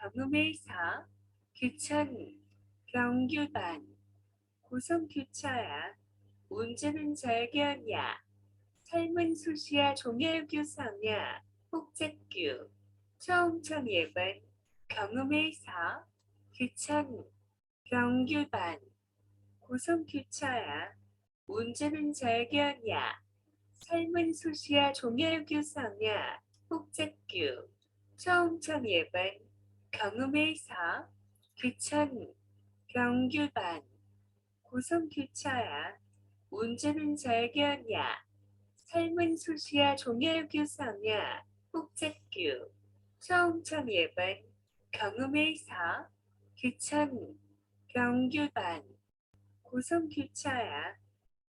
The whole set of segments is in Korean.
경음의사, 귀천, 경규반, 고성규차야, 운전은 잘견야, 삶은 수시야 종혈규성야, 혹재규, 처음청예반, 경음의사, 귀천, 경규반, 고성규차야, 운전은 잘견야, 삶은 수시야 종혈규성야, 혹재규, 처음청예반, 경음의사, 귀천, 경규반, 고성규차야, 운전은 잘견야, 삶은 수시야 종혈규성야, 혹재규, 처음청예반, 경음의사, 귀천, 경규반, 고성규차야,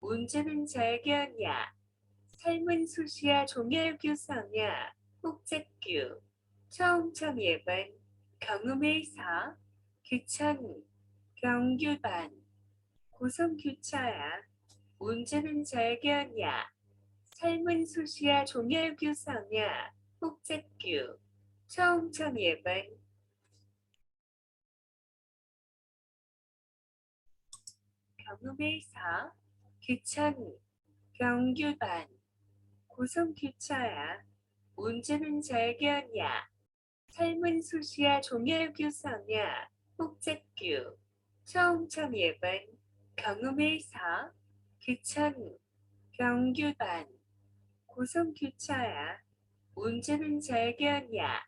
운전은 잘견야, 삶은 수시야 종혈규성야, 혹재규, 처음청예반, 경음의사, 귀천, 경규반, 고성규차야, 운전은 잘견야, 삶은 수시야 종혈규성야, 혹재규, 처음청예반, 경음의사, 귀천, 경규반, 고성규차야, 운전은 잘견야, 삶은 수시야 종혈규 성야, 혹재규, 처음청예반, 경음의사, 귀천, 경규반, 고성규차야, 운전은 잘견야,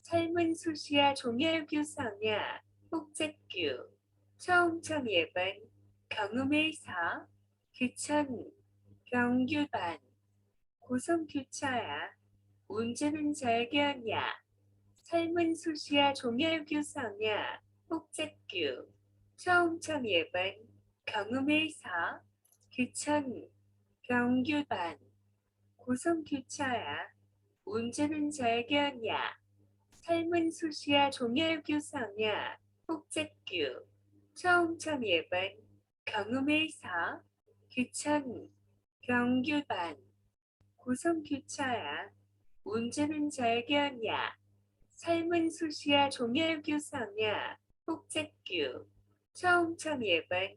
삶은 수시야 종혈규 성야, 혹재규, 처음청예반, 경음의사, 귀천, 경규반, 고성규차야, 운전은 잘견야, 삶은 수시야 종혈규 성야, 혹재규, 처음청예반, 경음의사, 귀천, 경규반, 고성규차야, 운전은 잘견야, 삶은 수시야 종혈규 성야, 혹재규, 처음청예반, 경음의사, 귀천, 경규반, 고성규차야, 운전은 잘견야, 삶은 수시야 종혈규성야, 혹재규, 처음청예반,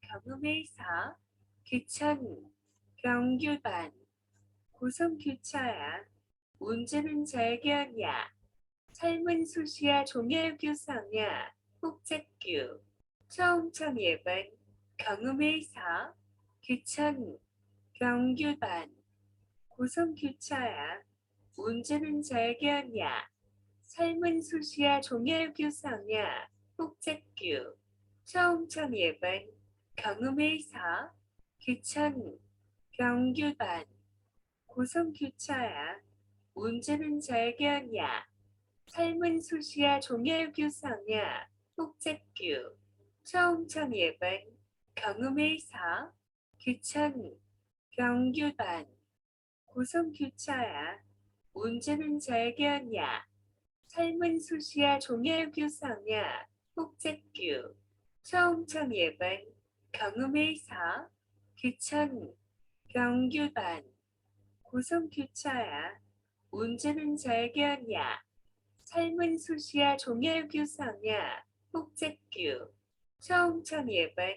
경음의사, 귀천, 경규반, 고성규차야, 운전은 잘견야, 삶은 수시야 종혈규성야, 혹재규, 처음청예반, 경음의사, 귀천, 경규반, 고성규차야, 운전은 잘견야, 삶은 수시야 종혈규성야, 혹재규, 처음청예반, 경음의사, 귀천, 경규반, 고성규차야, 운전은 잘견야, 삶은 수시야 종혈규성야, 혹재규, 처음청예반, 경음의사, 귀천, 경규반, 고성규차야, 운전은 잘견야, 삶은 수시야 종혈규성야, 혹재규, 처음청 예반, 경음의사, 귀천, 경규반, 고성규차야, 운전은 잘견야, 삶은 수시야 종혈규성야, 혹재규, 처음청 예반,